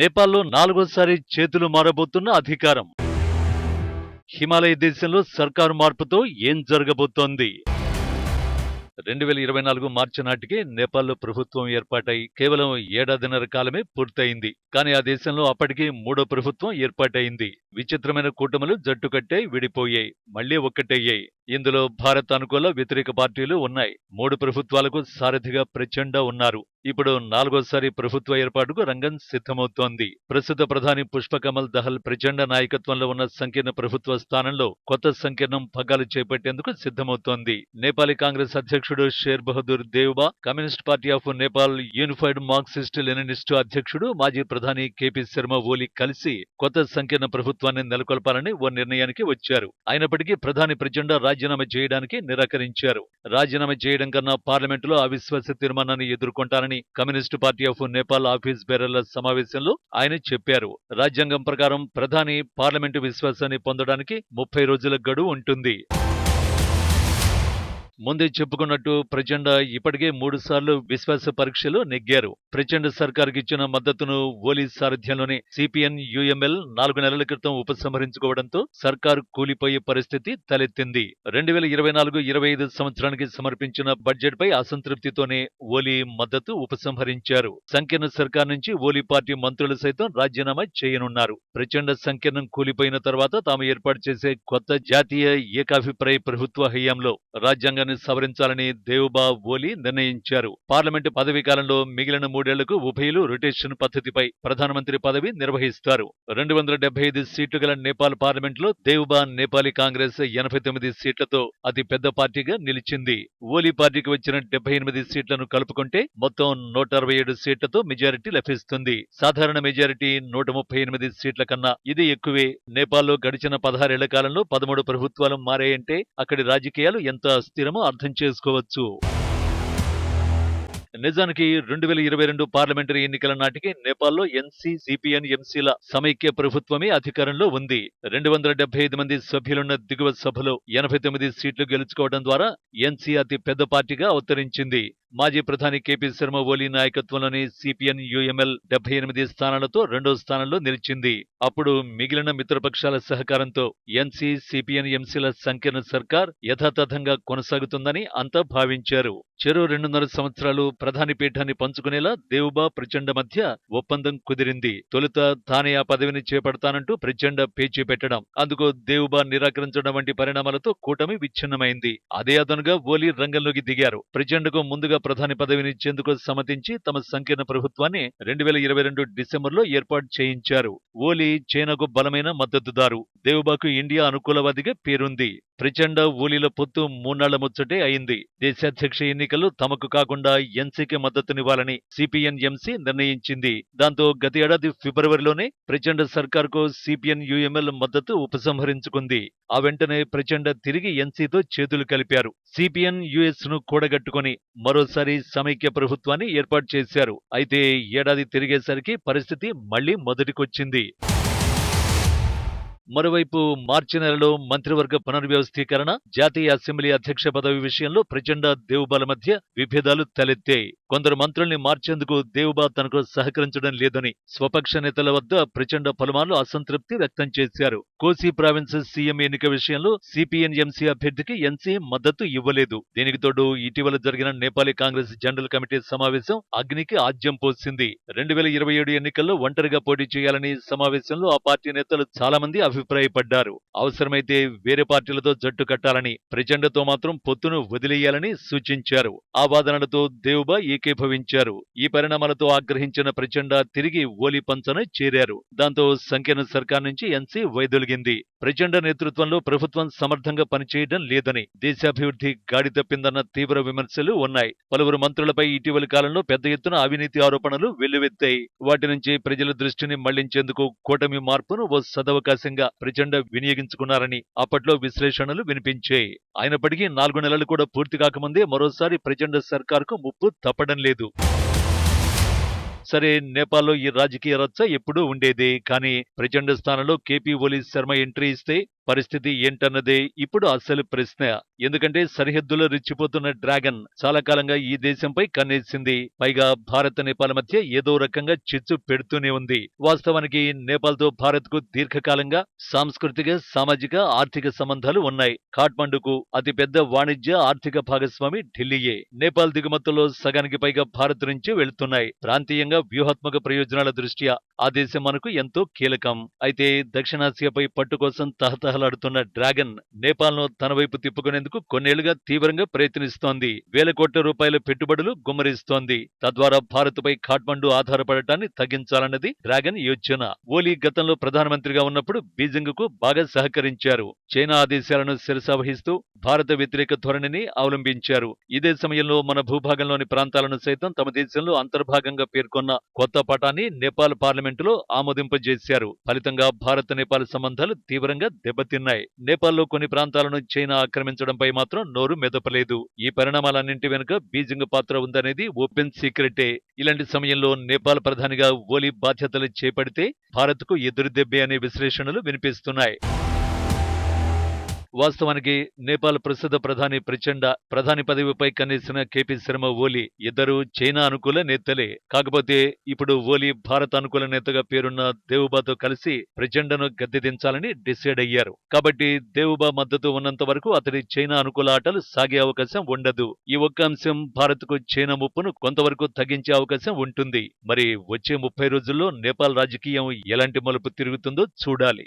నేపాల్లో నాలుగోసారి చేతులు మారబోతున్న అధికారం. హిమాలయ దేశంలో సర్కారు మార్పుతో ఏం జరగబోతోంది? రెండు వేల ఇరవై నాలుగు మార్చి నాటికి నేపాల్లో ప్రభుత్వం ఏర్పాటై కేవలం ఏడాదిన్నర కాలమే పూర్తయింది. కానీ ఆ దేశంలో అప్పటికి మూడో ప్రభుత్వం ఏర్పాటైంది. విచిత్రమైన కూటములు జట్టుకట్టే విడిపోయాయి. మళ్ళీ ఒక్కటయ్యాయి. ఇందులో భారత్ అనుకూల వ్యతిరేక పార్టీలు ఉన్నాయి. మూడు ప్రభుత్వాలకు సారథిగా ప్రచండ ఉన్నారు. ఇప్పుడు నాలుగోసారి ప్రభుత్వ ఏర్పాటుకు రంగం సిద్ధమవుతోంది. ప్రస్తుత ప్రధాని పుష్పకమల్ దహల్ ప్రచండ నాయకత్వంలో ఉన్న సంకీర్ణ ప్రభుత్వ స్థానంలో కొత్త సంకీర్ణం పగ్గాలు చేపట్టేందుకు సిద్ధమవుతోంది. నేపాలీ కాంగ్రెస్ అధ్యక్షుడు Sher Bahadur Deuba Communist Party of Nepal Unified Marxist Leninist అధ్యక్షుడు మాజీ ప్రధాని కేపీ శర్మ ఓలీ కలిసి కొత్త సంకీర్ణ ప్రభుత్వాన్ని నెలకొల్పాలని ఓ నిర్ణయానికి వచ్చారు. అయినప్పటికీ ప్రధాని ప్రచండ రాజీనామా చేయడానికి నిరాకరించారు. రాజీనామా చేయడం కన్నా పార్లమెంటులో అవిశ్వాస తీర్మానాన్ని ఎదుర్కొంటారని Communist Party of Nepal office బేరర్ల సమావేశంలో ఆయన చెప్పారు. రాజ్యాంగం ప్రకారం ప్రధాని పార్లమెంటు విశ్వాసాన్ని పొందడానికి ముప్పై రోజుల గడువు ఉంటుంది. ముందే చెప్పుకున్నట్టు ప్రచండ ఇప్పటికే మూడు సార్లు విశ్వాస పరీక్షలు నెగ్గారు. ప్రచండ సర్కార్ ఇచ్చిన మద్దతును ఓలీ సారథ్యంలోని సిపిఎన్ యుఎంఎల్ నాలుగు నెలల క్రితం ఉపసంహరించుకోవడంతో సర్కార్ కూలిపోయే పరిస్థితి తలెత్తింది. రెండు వేల ఇరవై నాలుగు ఇరవై ఐదు సంవత్సరానికి సమర్పించిన బడ్జెట్ పై అసంతృప్తితోనే ఓలీ మద్దతు ఉపసంహరించారు. సంకీర్ణ సర్కార్ నుంచి ఓలీ పార్టీ మంత్రులు సైతం రాజీనామా చేయనున్నారు. ప్రచండ సంకీర్ణం కూలిపోయిన తర్వాత తాము ఏర్పాటు చేసే కొత్త జాతీయ ఏకాభిప్రాయ ప్రభుత్వ హయాంలో రాజ్యాంగాన్ని సవరించాలని దేవుబా ఓలీ నిర్ణయించారు. పార్లమెంటు పదవీ కాలంలో మిగిలిన మూడేళ్ళకు ఉభయులు రొటేషన్ పద్ధతిపై ప్రధానమంత్రి పదవి నిర్వహిస్తారు. రెండు వందల డెబ్బై ఐదు సీట్లు గల నేపాల్ పార్లమెంటులో దేవుబా నేపాలీ కాంగ్రెస్ ఎనభై తొమ్మిది సీట్లతో అతి పెద్ద పార్టీగా నిలిచింది. ఓలీ పార్టీకి వచ్చిన డెబ్బై ఎనిమిది సీట్లను కలుపుకుంటే మొత్తం నూట అరవై ఏడు సీట్లతో మెజారిటీ లభిస్తుంది. సాధారణ మెజారిటీ నూట ముప్పై ఎనిమిది సీట్ల కన్నా ఇది ఎక్కువే. నేపాల్లో గడిచిన పదహారేళ్ళ కాలంలో పదమూడు ప్రభుత్వాలు మారాయంటే అక్కడి రాజకీయాలు ఎంత స్థిరమో అర్థం చేసుకోవచ్చు. నిజానికి రెండు వేల ఇరవై రెండు పార్లమెంటరీ ఎన్నికల నాటికి నేపాల్లో ఎన్సీ సిపిఎన్ ఎంసీల సమైక్య ప్రభుత్వమే అధికారంలో ఉంది. రెండు వందల డెబ్బై ఐదు మంది సభ్యులున్న దిగువ సభలో ఎనభై తొమ్మిది సీట్లు గెలుచుకోవడం ద్వారా ఎన్సీ అతి పెద్ద పార్టీగా అవతరించింది. మాజీ ప్రధాని కేపీ శర్మ ఓలీ నాయకత్వంలోని సిపిఎన్ యుఎంఎల్ డెబ్బై ఎనిమిది స్థానాలతో రెండో స్థానంలో నిలిచింది. అప్పుడు మిగిలిన మిత్రపక్షాల సహకారంతో ఎన్సీ సిపిఎన్ ఎంసీల సంకీర్ణ సర్కార్ యథాతథంగా కొనసాగుతుందని అంతా భావించారు. చెరో రెండున్నర సంవత్సరాలు ప్రధాని పీఠాన్ని పంచుకునేలా దేవుబా ప్రచండ మధ్య ఒప్పందం కుదిరింది. తొలుత తానే ఆ పదవిని చేపడతానంటూ ప్రచండ పేచీ పెట్టడం అందుకు దేవుబా నిరాకరించడం వంటి పరిణామాలతో కూటమి విచ్ఛిన్నమైంది. అదే అదనుగా ఓలీ రంగంలోకి దిగారు. ప్రచండకు ముందుగా ప్రధాని పదవిని ఇచ్చేందుకు సమ్మతించి తమ సంకీర్ణ ప్రభుత్వాన్ని రెండు వేల ఇరవై రెండు డిసెంబర్లో ఏర్పాటు చేయించారు. ఓలీ చైనాకు బలమైన మద్దతుదారు. దేవుబాకు ఇండియా అనుకూలవాదిగా పేరుంది. ప్రచండ ఓలీల పొత్తు మూన్నాళ్ళ ముచ్చటే అయింది. దేశాధ్యక్ష ఎన్నికలు తమకు కాకుండా ఎన్సీకి మద్దతునివ్వాలని సిపిఎన్ ఎంసీ నిర్ణయించింది. దాంతో గత ఏడాది ఫిబ్రవరిలోనే ప్రచండ సర్కార్కు సిపిఎన్ యుఎంఎల్ మద్దతు ఉపసంహరించుకుంది. ఆ వెంటనే ప్రచండ తిరిగి ఎన్సీతో చేతులు కలిపారు. సిపిఎన్ యుఎస్ను కూడగట్టుకుని మరోసారి సమైక్య ప్రభుత్వాన్ని ఏర్పాటు చేశారు. అయితే ఏడాది తిరిగేసరికి పరిస్థితి మళ్ళీ మొదటికొచ్చింది. మరోవైపు మార్చి నెలలో మంత్రివర్గ పునర్వ్యవస్థీకరణ జాతీయ అసెంబ్లీ అధ్యక్ష పదవి విషయంలో ప్రచండ దేవుబాల మధ్య విభేదాలు తలెత్తాయి. కొందరు మంత్రుల్ని మార్చేందుకు దేవుబా తనకు సహకరించడం లేదని స్వపక్ష నేతల వద్ద ప్రచండ పలుమార్లు అసంతృప్తి వ్యక్తం చేశారు. కోసి ప్రావిన్స్ సీఎం ఎన్నిక విషయంలో సిపిఎన్ ఎంసీ అభ్యర్థికి ఎన్సీ మద్దతు ఇవ్వలేదు. దీనికి తోడు ఇటీవల జరిగిన నేపాలీ కాంగ్రెస్ జనరల్ కమిటీ సమావేశం అగ్నికి ఆజ్యం పోసింది. రెండు వేల ఇరవై ఏడు ఎన్నికల్లో ఒంటరిగా పోటీ చేయాలని సమావేశంలో ఆ పార్టీ నేతలు చాలా మంది అభిప్రాయపడ్డారు. అవసరమైతే వేరే పార్టీలతో జట్టు కట్టాలని ప్రచండతో మాత్రం పొత్తును వదిలేయాలని సూచించారు. ఆ వాదనలతో దేవుబా ఏకీభవించారు ఈ పరిణామాలతో ఆగ్రహించిన ప్రచండ తిరిగి ఓలి పంచన చేరారు. దాంతో సంఖ్యను సర్కార్ నుంచి ఎన్సీ వైదొలిగింది. ప్రచండ నేతృత్వంలో ప్రభుత్వం సమర్థంగా పనిచేయడం లేదని దేశాభివృద్ధి గాడి తప్పిందన్న తీవ్ర విమర్శలు ఉన్నాయి. పలువురు మంత్రులపై ఇటీవలి కాలంలో పెద్ద ఎత్తున అవినీతి ఆరోపణలు వెల్లువెత్తాయి. వాటి నుంచి ప్రజల దృష్టిని మళ్ళించేందుకు కూటమి మార్పును ఓ సదవకాశంగా ప్రచండ వినియోగించుకున్నారని అప్పట్లో విశ్లేషణలు వినిపించాయి. అయినప్పటికీ నాలుగు నెలలు కూడా పూర్తి కాకముందే మరోసారి ప్రచండ సర్కార్కు ముప్పు తప్పడం లేదు. సరే నేపాల్లో ఈ రాజకీయ రచ్చ ఎప్పుడూ ఉండేదే. కానీ ప్రచండ స్థానంలో కేపీ ఓలీ శర్మ ఎంట్రీ ఇస్తే పరిస్థితి ఏంటన్నదే ఇప్పుడు అసలు ప్రశ్న. ఎందుకంటే సరిహద్దులో రెచ్చిపోతున్న డ్రాగన్ చాలా కాలంగా ఈ దేశంపై కన్నేసింది. పైగా భారత్ నేపాల్ మధ్య ఏదో రకంగా చిచ్చు పెడుతూనే ఉంది. వాస్తవానికి నేపాల్తో భారత్కు దీర్ఘకాలంగా సాంస్కృతిక సామాజిక ఆర్థిక సంబంధాలు ఉన్నాయి. ఖాట్మండుకు అతిపెద్ద వాణిజ్య ఆర్థిక భాగస్వామి ఢిల్లీయే. నేపాల్ దిగుమతుల్లో సగానికి పైగా భారత్ నుంచి వెళుతున్నాయి. ప్రాంతీయంగా వ్యూహాత్మక ప్రయోజనాల దృష్ట్యా ఆ దేశం మనకు ఎంతో కీలకం. అయితే దక్షిణాసియాపై పట్టు కోసం తహతహ తహతహలాడుతున్న డ్రాగన్ నేపాల్ను తన వైపు తిప్పుకునేందుకు కొన్నేళ్ళుగా తీవ్రంగా ప్రయత్నిస్తోంది. వేల కోట్ల రూపాయల పెట్టుబడులు గుమ్మరిస్తోంది. తద్వారా భారత్ పై ఖాట్మండు ఆధారపడటాన్ని తగ్గించాలన్నది డ్రాగన్ యోచన. ఓలీ గతంలో ప్రధానమంత్రిగా ఉన్నప్పుడు బీజింగ్కు బాగా సహకరించారు. చైనా ఆదేశాలను శిరసావహిస్తూ భారత వ్యతిరేక ధోరణిని అవలంబించారు. ఇదే సమయంలో మన భూభాగంలోని ప్రాంతాలను సైతం తమ దేశంలో అంతర్భాగంగా పేర్కొన్న కొత్త పటాన్ని నేపాల్ పార్లమెంటులో ఆమోదింపజేశారు. ఫలితంగా భారత్ నేపాల్ సంబంధాలు తీవ్రంగా దెబ్బతి తిన్నాయి. నేపాల్లో కొన్ని ప్రాంతాలను చైనా ఆక్రమించడంపై మాత్రం నోరు మెదపలేదు. ఈ పరిణామాలన్నింటి వెనుక బీజింగ్ పాత్ర ఉందనేది ఓపెన్ సీక్రెటే. ఇలాంటి సమయంలో నేపాల్ ప్రధానిగా ఓలీ బాధ్యతలు చేపడితే భారత్కు ఎదురుదెబ్బే అనే విశ్లేషణలు వినిపిస్తున్నాయి. వాస్తవానికి నేపాల్ ప్రస్తుత ప్రధాని ప్రచండ ప్రధాని పదవిపై కన్నేసిన కేపీ శర్మ ఓలీ ఇద్దరు చైనా అనుకూల నేతలే. కాకపోతే ఇప్పుడు ఓలీ భారత్ అనుకూల నేతగా పేరున్న దేవుబాతో కలిసి ప్రచండను గద్దెదించాలని డిసైడ్ అయ్యారు. కాబట్టి దేవుబా మద్దతు ఉన్నంత వరకు అతడి చైనా అనుకూల ఆటలు సాగే అవకాశం ఉండదు. ఈ ఒక్క అంశం భారత్కు చైనా ముప్పును కొంతవరకు తగ్గించే అవకాశం ఉంటుంది. మరి వచ్చే ముప్పై రోజుల్లో నేపాల్ రాజకీయం ఎలాంటి మలుపు తిరుగుతుందో చూడాలి.